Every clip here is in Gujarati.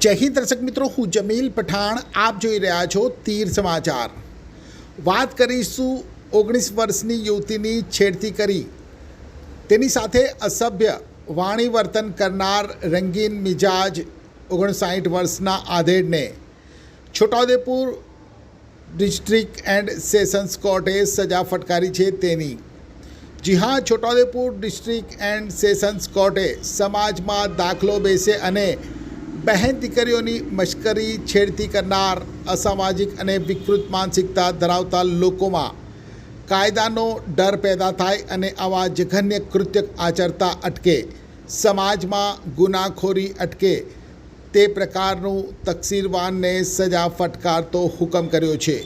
જય હિન્દ દર્શક મિત્રો, હું જમીલ પઠાણ. આપ જોઈ રહ્યા છો તીર સમાચાર. વાત કરીશું ઓગણીસ વર્ષની યુવતીની છેડતી કરી. તેની સાથે અસભ્ય વાણી વર્તન કરનાર રંગીન મિજાજ ઓગણસાઠ વર્ષના આધેડને. છોટાઉદેપુર ડિસ્ટ્રિક્ટ એન્ડ સેશન્સ કોર્ટે સજા ફટકારી છે તેની. જી હા, છોટાઉદેપુર ડિસ્ટ્રિક્ટ એન્ડ સેશન્સ કોર્ટે સમાજમાં દાખલો બેસે અને બહેન દીકરીઓની મશ્કરી, છેડતી કરનાર, અસામાજિક અને વિકૃત માનસિકતા ધરાવતા લોકોમાં કાયદાનો ડર પેદા થાય અને આવા જઘન્ય કૃત્ય આચરતા અટકે. સમાજમાં ગુનાખોરી અટકે. તે પ્રકારનું તકસીરવાનને સજા ફટકારતો હુકમ કર્યો છે.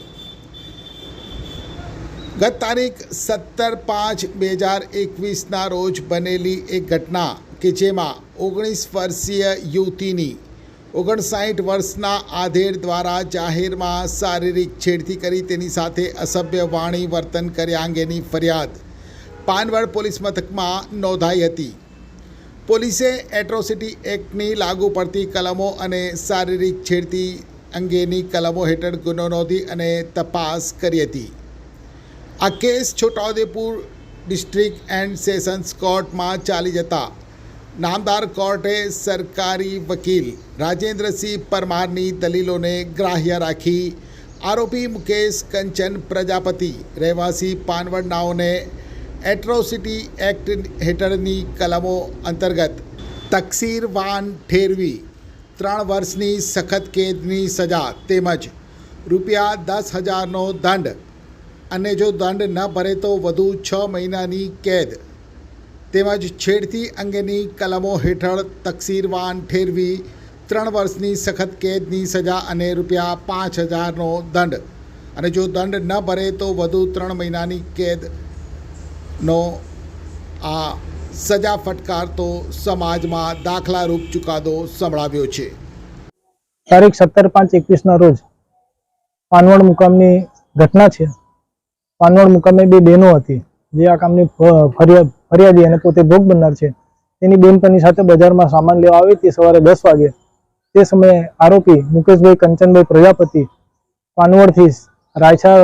ગત તારીખ સત્તર પાંચ બે હજાર એકવીસના રોજ બનેલી એક ઘટના કે જેમાં ઓગણીસ વર્ષીય યુવતીની ઓગણસાઠ વર્ષના આધેડ દ્વારા જાહેરમાં શારીરિક છેડતી કરી તેની સાથે અસભ્ય વાણી વર્તન કર્યા અંગેની ફરિયાદ પાનવડ પોલીસ મથકમાં નોંધાઈ હતી. પોલીસે એટ્રોસિટી એક્ટની લાગુ પડતી કલમો અને શારીરિક છેડતી અંગેની કલમો હેઠળ ગુનો નોંધી અને તપાસ કરી હતી. આ case Chhota Udepur district and sessions કોર્ટમાં ચાલી જતા નામદાર કોર્ટે સરકારી વકીલ રાજેન્દ્રસિંહ પરમારની દલીલોને ગ્રાહ્ય રાખી આરોપી મુકેશ કંચન પ્રજાપતિ રહેવાસી પાનવડનાઓને એટ્રોસિટી એક્ટ હેઠળની કલમો અંતર્ગત તકસીરવાન ઠેરવી ત્રણ વર્ષની સખત કેદની સજા તેમજ રૂપિયા દસ હજારનો દંડ અને જો દંડ ન ભરે તો વધુ છ મહિનાની કેદ. તેમજ છેડતી અંગેની કલમો હેઠળ તકસીરવાન ઠેરવી ત્રણ વર્ષની સખત કેદની સજા અને રૂપિયા પાંચ હજારનો દંડ. અને જો દંડ ન ભરે તો વધુ ત્રણ મહિનાની કેદનો આ સજા ફટકારતો સમાજમાં દાખલારૂપ ચુકાદો સંભળાવ્યો છે. તારીખ સત્તર પાંચ એકવીસના રોજ પાનવડ મુકામની ઘટના છે. પાનવડ મુકામે બે બહેનો હતી. જે આ કામની ફરિયાદ ફરિયાદી અને પોતે ભોગ બનનાર છે. તેની બેનપણી સાથે બજારમાં સામાન લેવા આવી તે સવારે દસ વાગે. તે સમયે આરોપી મુકેશભાઈ કંચનભાઈ પ્રજાપતિ પાનવડથી રાયછા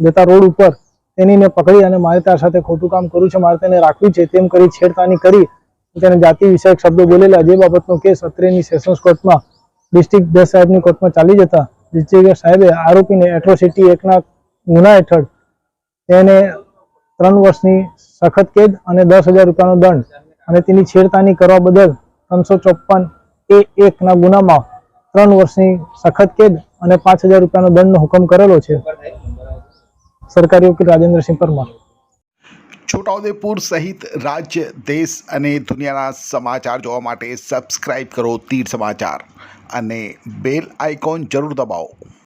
જતા રોડ ઉપર તેનીને પકડી અને મારે તાર સાથે ખોટું કામ કરું છે, મારે તેને રાખવી છે, તેમ કરી છેડખાની કરી તેને જાતિ વિષયક શબ્દો બોલેલા. જે બાબતનો કેસ અત્રેની સેશન્સ કોર્ટમાં, ડિસ્ટ્રિક્ટ જજ સાહેબની કોર્ટમાં ચાલી જતા. ડિસ્ટ્રિક્ટ સાહેબે આરોપીને એટ્રોસિટી એકના ગુના હેઠળ તેને ત્રણ વર્ષની સખત કેદ અને દસ હજાર રૂપિયાનો દંડ અને તેની છેડતાની કરવા બદલ ત્રણસો ચોપન એ એકના ગુનામાં ત્રણ વર્ષની સખત કેદ અને પાંચ હજાર રૂપિયાનો દંડનો હુકમ કરેલો છે. સરકારી વકીલ રાજેન્દ્રસિંહ પરમાર. છોટાઉદેપુર સહિત રાજ્ય, દેશ અને દુનિયાના સમાચાર જોવા માટે સબસ્ક્રાઇબ કરો તીર સમાચાર અને બેલ આઇકોન જરૂર દબાવો.